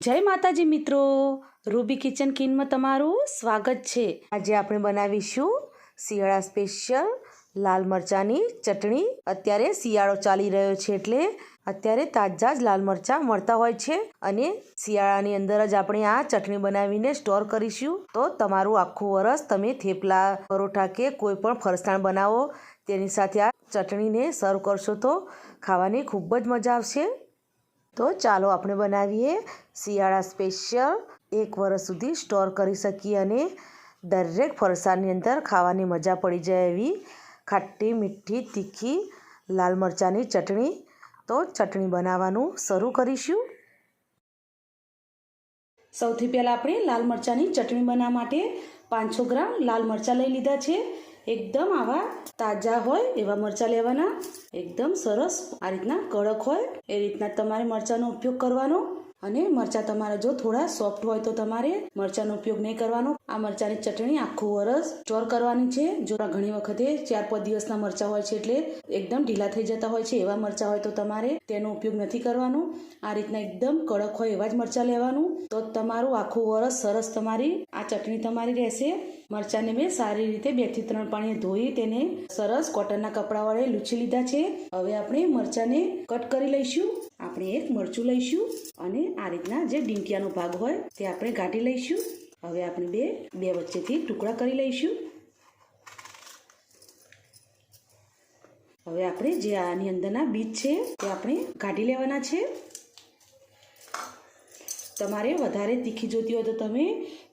જય માતાજી મિત્રો. રૂબી કિચન કિનમાં તમારું સ્વાગત છે. આજે આપણે બનાવીશું શિયાળા સ્પેશિયલ લાલ મરચાંની ચટણી. અત્યારે શિયાળો ચાલી રહ્યો છે એટલે અત્યારે તાજા જ લાલ મરચાં મળતા હોય છે અને શિયાળાની અંદર જ આપણે આ ચટણી બનાવીને સ્ટોર કરીશું. તો તમારું આખું વરસ તમે થેપલા, પરોઠા કે કોઈ પણ ફરસાણ બનાવો, તેની સાથે આ ચટણીને સર્વ કરશો તો ખાવાની ખૂબ જ મજા આવશે. તો ચાલો આપણે બનાવીએ શિયાળા સ્પેશિયલ એક વર્ષ સુધી સ્ટોર કરી શકીએ અને દરેક ફરસાણની અંદર ખાવાની મજા પડી જાય એવી ખાટી, મીઠી, તીખી, લાલ મરચાંની ચટણી. તો ચટણી બનાવવાનું શરૂ કરીશું. સૌથી પહેલાં આપણે લાલ મરચાંની ચટણી બનાવવા માટે પાંચસો ગ્રામ લાલ મરચાં લઈ લીધા છે. એકદમ આવા તાજા હોય એવા મરચાં લેવાના. એકદમ સરસ આ રીતના કડક હોય. એ રીતના તમારે મરચાંનો ઉપયોગ કરવાનો. અને મરચાં તમારા જો થોડા સોફ્ટ હોય તો તમારે મરચાંનો ઉપયોગ નહીં કરવાનો. આ મરચાંની ચટણી આખું વરસ સ્ટોર કરવાની છે. જો ઘણી વખતે ચાર પાંચ દિવસના મરચાં હોય છે એટલે એકદમ ઢીલા થઈ જતા હોય છે. એવા મરચાં હોય તો તમારે તેનો ઉપયોગ નથી કરવાનો. આ રીતના એકદમ કડક હોય એવા જ મરચાં લેવાનું. તો તમારું આખું વરસ સરસ તમારી આ ચટણી તમારી રહેશે. મરચાંને મેં સારી રીતે બેથી ત્રણ પાણી ધોઈ તેને સરસ કોટનના કપડા વડે લૂછી લીધા છે. હવે આપણે મરચાંને કટ કરી લઈશું. આપણે એક મરચું લઈશું અને આ રીતના જે ડીંટિયાનો ભાગ હોય તે આપણે કાઢી લઈશું. હવે આપણે બે બે વચ્ચેથી ટુકડા કરી લઈશું. હવે આપણે જે આની અંદરના બીજ છે તે આપણે કાઢી લેવાના છે. તમારે વધારે તીખી જોતી હોય તો તમે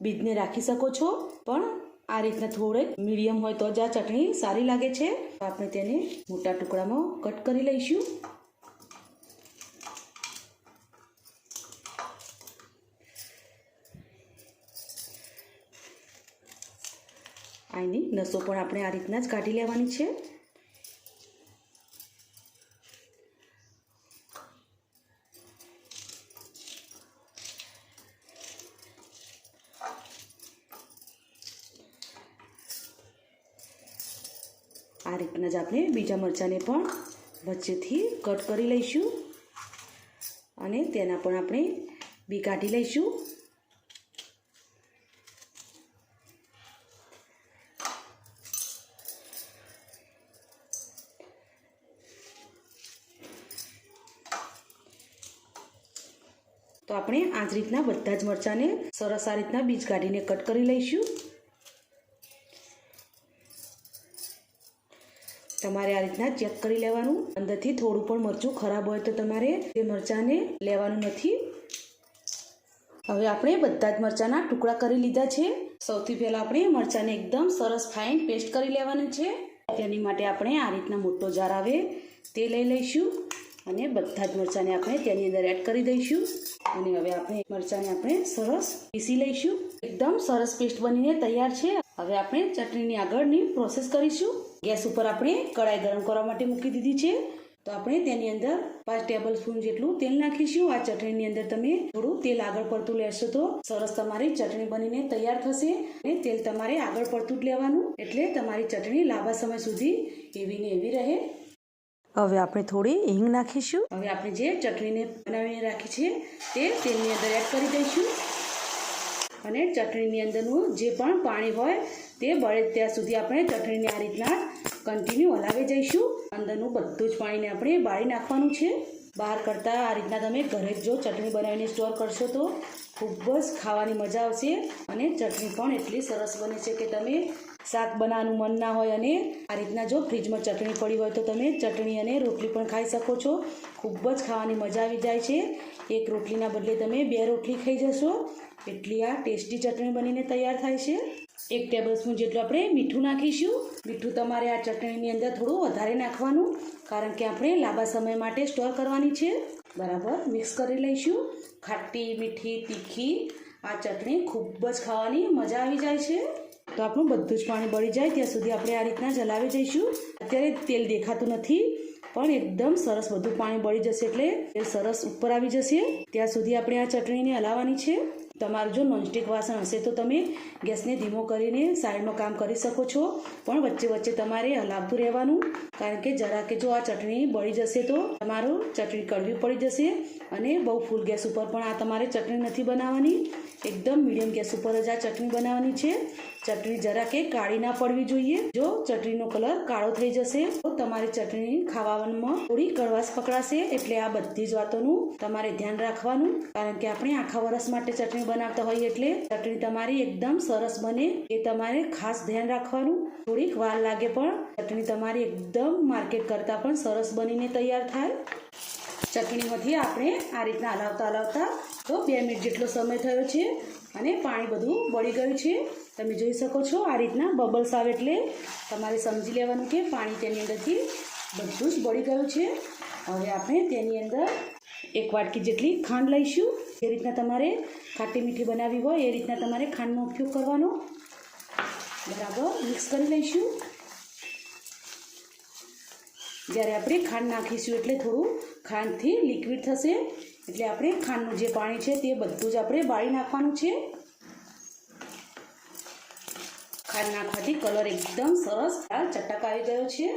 બીજને રાખી શકો છો, પણ આ રીતના થોડેક મીડિયમ હોય તો જ આ ચટણી સારી લાગે છે. આપણે તેને મોટા ટુકડામાં કટ કરી લઈશું. આની નસો પણ આપણે આ રીતના જ કાઢી લેવાની છે. આ રીતના જ આપણે બીજા મરચાંને પણ વચ્ચેથી કટ કરી લઈશું. અને તેના પણ આપણે બી કાઢી લઈશું. તો આપણે આ જ રીતના બધા જ મરચાંને સરસ આ રીતના બીજ કાઢીને કટ કરી લઈશું. તમારે આ રીતના ચેક કરી લેવાનું. અંદરથી થોડું પણ મરચું ખરાબ હોય તો તમારે તે મરચાંને લેવાનું નથી. હવે આપણે બધા જ મરચાંના ટુકડા કરી લીધા છે. સૌથી પહેલાં આપણે મરચાંને એકદમ સરસ ફાઇન પેસ્ટ કરી લેવાનું છે. તેની માટે આપણે આ રીતના મોટો જાર આવે તે લઈ લઈશું. અને બધા જ મરચાંને આપણે તેની અંદર એડ કરી દઈશું. અને હવે આપણે મરચાંને આપણે સરસ પીસી લઈશું. એકદમ સરસ પેસ્ટ બનીને તૈયાર છે. હવે આપણે ચટણીની આગળની પ્રોસેસ કરીશું. ગેસ ઉપર આપણે કડાઈ ગરમ કરવા માટે મૂકી દીધી છે. તો આપણે તેની અંદર પાંચ ટેબલ સ્પૂન જેટલું તેલ નાખીશું. આ ચટણીની અંદર તમે થોડું તેલ આગળ પડતું લેશો તો સરસ તમારી ચટણી બનીને તૈયાર થશે. અને તેલ તમારે આગળ પડતું જ લેવાનું. એટલે તમારી ચટણી લાંબા સમય સુધી એવી ને એવી રહે. હવે આપણે થોડી હિંગ નાખીશું. હવે આપણે જે ચટણીને બનાવીને રાખી છે, તે તેલની અંદર એડ કરી દઈશું. અને ચટણીની અંદરનું જે પણ પાણી હોય, તે બળે ત્યાં સુધી આપણે ચટણીને આ રીતના કન્ટિન્યુ હલાવી જઈશું અંદરનું બધું જ પાણીને આપણે બાળી નાખવાનું છે. બહાર કરતાં આ રીતના તમે ઘરે જ ચટણી બનાવીને સ્ટોર કરશો તો ખૂબ જ ખાવાની મજા આવશે અને ચટણી પણ એટલી સરસ બને છે કે તમે શાક બનાવવાનું મન ના હોય અને આ રીતના જો ફ્રીજમાં ચટણી પડી હોય તો તમે ચટણી અને રોટલી પણ ખાઈ શકો છો. ખૂબ જ ખાવાની મજા આવી જાય છે. એક રોટલીના બદલે તમે બે રોટલી ખાઈ જશો. એટલી આ ટેસ્ટી ચટણી બનીને તૈયાર થાય છે. એક ટેબલ જેટલું આપણે મીઠું નાખીશું. મીઠું તમારે આ ચટણીની અંદર થોડું વધારે નાખવાનું, કારણ કે આપણે લાંબા સમય માટે સ્ટોર કરવાની છે. બરાબર મિક્સ કરી લઈશું. ખાટી મીઠી તીખી, આ ચટણી ખૂબ જ ખાવાની મજા આવી જાય છે. તો આપણું બધું જ પાણી બળી જાય, ત્યાં સુધી આપણે આ રીતના જલાવી જઈશું અત્યારે તેલ દેખાતું નથી, પણ એકદમ સરસ બધું પાણી બળી જશે એટલે તેલ સરસ ઉપર આવી જશે. ત્યાં સુધી આપણે આ ચટણીને હલાવવાની છે. તમારું જો નોનસ્ટિક વાસણ હશે તો તમે ગેસને ધીમો કરીને સાઈડમાં કામ કરી શકો છો. પણ વચ્ચે વચ્ચે તમારે હલાવતું રહેવાનું. કારણ કે જરા કે જો આ ચટણી બળી જશે તો તમારું ચટણી કડવી પડી જશે અને બહુ ફૂલ ગેસ ઉપર પણ આ તમારે ચટણી નથી બનાવવાની. એકદમ મીડિયમ ગેસ ઉપર જ આ ચટણી બનાવવાની છે. ચટણી જરા કે કાળી ના પડવી જોઈએ. જો ચટણીનો કલર કાળો થઈ જશે તો તમારી ચટણી ખાવામાં થોડી કડવાશ પકડાશે. એટલે આ બધી જ વાતોનું તમારે ધ્યાન રાખવાનું. કારણ કે આપણે આખા વર્ષ માટે ચટણી બનાવતા હોઈએ એટલે ચટણી તમારી એકદમ સરસ બને. એ તમારે ખાસ ધ્યાન રાખવાનું. થોડીક વાર લાગે પણ ચટણી તમારી એકદમ માર્કેટ કરતાં પણ સરસ બનીને તૈયાર થાય. ચટણીમાંથી આપણે આ રીતના હલાવતા હલાવતા તો બે મિનિટ જેટલો સમય થયો છે અને પાણી બધું બળી ગયું છે. તમે જોઈ શકો છો આ રીતના બબલ્સ આવે એટલે તમારે સમજી લેવાનું કે પાણી તેની અંદરથી બધું જ બળી ગયું છે. હવે આપણે તેની અંદર એક વાટકી જેટલી ખાંડ લઈશું. જે રીતના તમારે ખાટી મીઠી બનાવવી હોય એ રીતના તમારે ખાંડનો ઉપયોગ કરવાનો. બરાબર મિક્સ કરી લઈશું. જ્યારે આપણે ખાંડ નાખીશું એટલે થોડું ખાંડથી લિક્વિડ થશે. એટલે આપણે ખાંડનું જે પાણી છે તે બધું જ આપણે બાળી નાખવાનું છે. ખાંડ નાખવાથી કલર એકદમ સરસ લાલ ચટક આવી ગયો છે.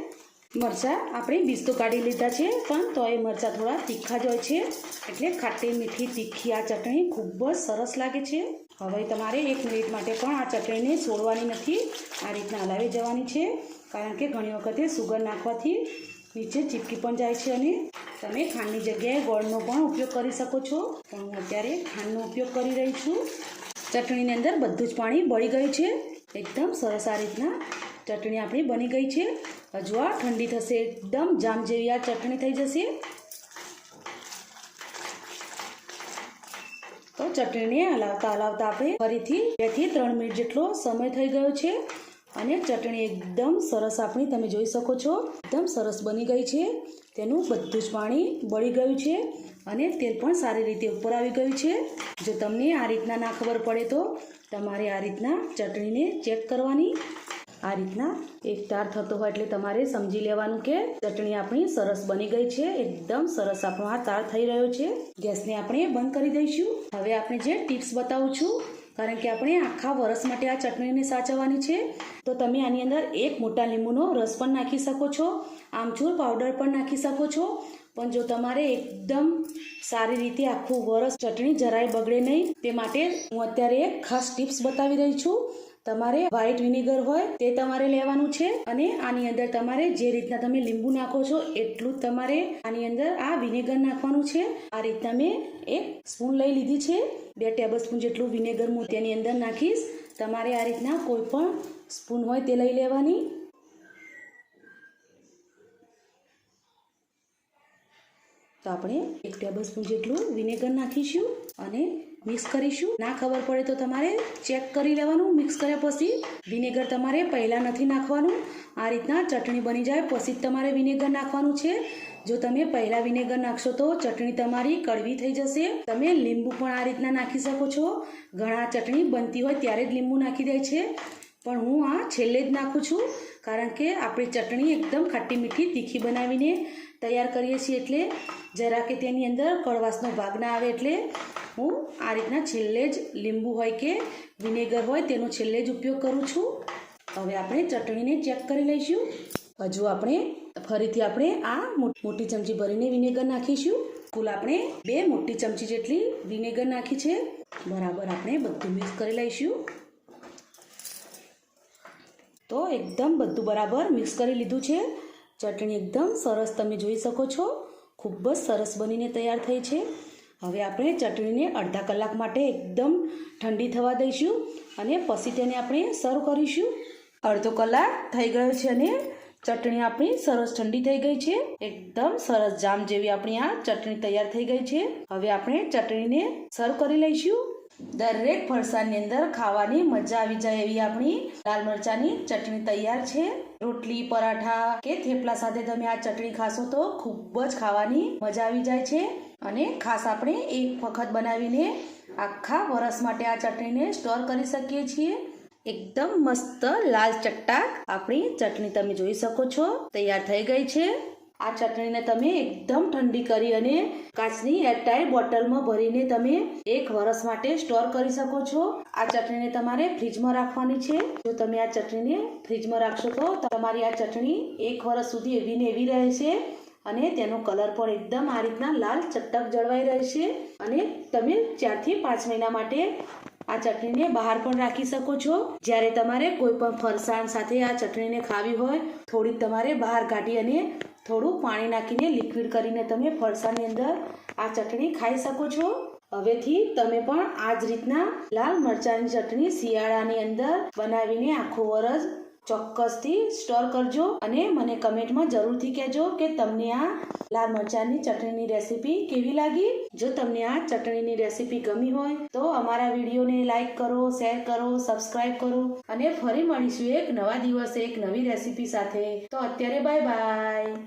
મરચાં આપણે બીજ તો કાઢી લીધા છે, પણ તોય મરચાં થોડા તીખા જ હોય છે. એટલે ખાટી મીઠી તીખી આ ચટણી ખૂબ જ સરસ લાગે છે. હવે તમારે એક મિનિટ માટે પણ આ ચટણીને છોડવાની નથી. આ રીતના હલાવી જવાની છે. કારણ કે ઘણી વખતે સુગર નાખવાથી નીચે ચીપકી પણ જાય છે અને તમે ખાંડની જગ્યાએ ગોળનો પણ ઉપયોગ કરી શકો છો. પણ હું અત્યારે ખાંડનો ઉપયોગ કરી રહી છું. ચટણીની અંદર બધું જ પાણી બળી ગયું છે. એકદમ સરસ આ રીતના ચટણી આપણી બની ગઈ છે. હજુ આ ઠંડી થશે, એકદમ જામ જેવી આ ચટણી થઈ જશે. તો ચટણીને હલાવતા હલાવતા આપણે ફરીથી બેથી ત્રણ મિનિટ જેટલો સમય થઈ ગયો છે. અને ચટણી એકદમ સરસ આપણી તમે જોઈ શકો છો. એકદમ સરસ બની ગઈ છે. તેનું બધું જ પાણી બળી ગયું છે અને તેલ પણ સારી રીતે ઉપર આવી ગયું છે. જો તમને આ રીતના ના ખબર પડે તો તમારે આ રીતના ચટણીને ચેક કરવાની. આ રીતના એક તાર થતો હોય એટલે તમારે સમજી લેવાનું કે ચટણી આપણી સરસ બની ગઈ છે. એકદમ સરસ આપણો આ તાર થઈ રહ્યો છે. ગેસને આપણે બંધ કરી દઈશું. હવે આપણે જે ટિપ્સ બતાવું છું. કારણ કે આપણે આખા વરસ માટે આ ચટણીને સાચવવાની છે. તો તમે આની અંદર એક મોટા લીંબુનો રસ પણ નાખી શકો છો, આમચૂર પાવડર પણ નાખી શકો છો. પણ જો તમારે એકદમ સારી રીતે આખું વરસ ચટણી જરાય બગડે નહીં, તે માટે હું અત્યારે એક ખાસ ટિપ્સ બતાવી રહી છું. તમારે વ્હાઈટ વિનેગર હોય તે તમારે લેવાનું છે અને આની અંદર તમારે જે રીતના તમે લીંબુ નાખો છો એટલું જ તમારે આની અંદર આ વિનેગર નાખવાનું છે. આ રીતના મેં એક સ્પૂન લઈ લીધી છે. બે ટેબલ સ્પૂન જેટલું વિનેગર હું તેની અંદર નાખીશ. તમારે આ રીતના કોઈ પણ સ્પૂન હોય તે લઈ લેવાની. તો આપણે એક ટેબલ સ્પૂન જેટલું વિનેગર નાખીશું અને મિક્સ કરીશું. ના ખબર પડે તો તમારે ચેક કરી લેવાનું, મિક્સ કર્યા પછી વિનેગર તમારે પહેલાં નથી નાખવાનું. આ રીતના ચટણી બની જાય, પછી જ તમારે વિનેગર નાખવાનું છે. જો તમે પહેલાં વિનેગર નાખશો તો ચટણી તમારી કડવી થઈ જશે. તમે લીંબુ પણ આ રીતના નાખી શકો છો. ઘણા ચટણી બનતી હોય ત્યારે જ લીંબુ નાખી દે છે. પણ હું આ છેલ્લે જ નાખું છું, કારણ કે આપણી ચટણી એકદમ ખાટી મીઠી, તીખી બનાવીને તૈયાર કરીએ છીએ. એટલે જરા કે તેની અંદર કડવાશનો ભાગ ના આવે એટલે હું આ રીતના છેલ્લે જ લીંબુ હોય કે વિનેગર હોય તેનો છેલ્લે જ ઉપયોગ કરું છું. હવે આપણે ચટણીને ચેક કરી લઈશું. હજુ આપણે ફરીથી આપણે આ મોટી ચમચી ભરીને વિનેગર નાખીશું. કુલ આપણે બે મોટી ચમચી જેટલી વિનેગર નાખી છે. બરાબર આપણે બધું મિક્સ કરી લઈશું. તો એકદમ બધું બરાબર મિક્સ કરી લીધું છે. ચટણી એકદમ સરસ તમે જોઈ શકો છો. ખૂબ જ સરસ બનીને તૈયાર થઈ છે. હવે આપણે ચટણીને અડધા કલાક માટે એકદમ ઠંડી થવા દઈશું અને પછી તેને આપણે સર્વ કરીશું. અડધો કલાક થઈ ગયો છે અને ચટણી આપણી સરસ ઠંડી થઈ ગઈ છે. એકદમ સરસ જામ જેવી આપણી આ ચટણી તૈયાર થઈ ગઈ છે. હવે આપણે ચટણીને સર્વ કરી લઈશું. દરેક ફરસાણની અંદર ખાવાની મજા આવી જાય એવી આપણી લાલ મરચાની ચટણી તૈયાર છે. રોટલી, પરાઠા કે થેપલા સાથે તમે આ ચટણી ખાશો તો ખૂબ જ ખાવાની મજા આવી જાય છે. અને ખાસ આપણે એક વખત બનાવીને આખા વરસ માટે આ ચટણીને સ્ટોર કરી શકીએ છીએ. એકદમ મસ્ત લાલ ચટ્ટા આપણી ચટણી તમે જોઈ શકો છો. તૈયાર થઈ ગઈ છે. આ ચટણીને તમે એકદમ ઠંડી કરી અને કાચની એરટાઈટ બોટલમાં ભરીને તમે એક વર્ષ માટે સ્ટોર કરી શકો છો. આ ચટણીને તમારે ફ્રીજમાં રાખવાની છે. જો તમે આ ચટણીને ફ્રીજમાં રાખશો તો તમારી આ ચટણી એક વર્ષ સુધી એવી ને એવી રહેશે અને તેનો કલર પણ એકદમ આ રીતના લાલ ચટક જળવાઈ રહેશે અને તમે ચારથી પાંચ મહિના માટે આ ચટણીને બહાર પણ રાખી શકો છો. જ્યારે તમારે કોઈ પણ ફરસાણ સાથે આ ચટણીને ખાવી હોય, થોડીક તમારે બહાર કાઢી અને થોડું પાણી નાખીને લિક્વિડ કરીને તમે ફરસાની અંદર આ ચટણી ખાઈ શકો છો. હવેથી તમે પણ આ જ રીતના લાલ મરચાંની ચટણી શિયાળાની અંદર બનાવીને આખું વરસ ચોક્કસથી સ્ટોર કરજો અને મને કમેન્ટમાં જરૂરથી કહેજો કે તમને આ લાલ મરચાંની ચટણીની રેસીપી કેવી લાગી? જો તમને આ ચટણીની રેસીપી ગમી હોય તો અમારા વિડીયોને લાઈક કરો, શેર કરો સબસ્ક્રાઈબ કરો અને ફરી મળીશું એક નવા દિવસે એક નવી રેસીપી સાથે. તો અત્યારે બાય બાય.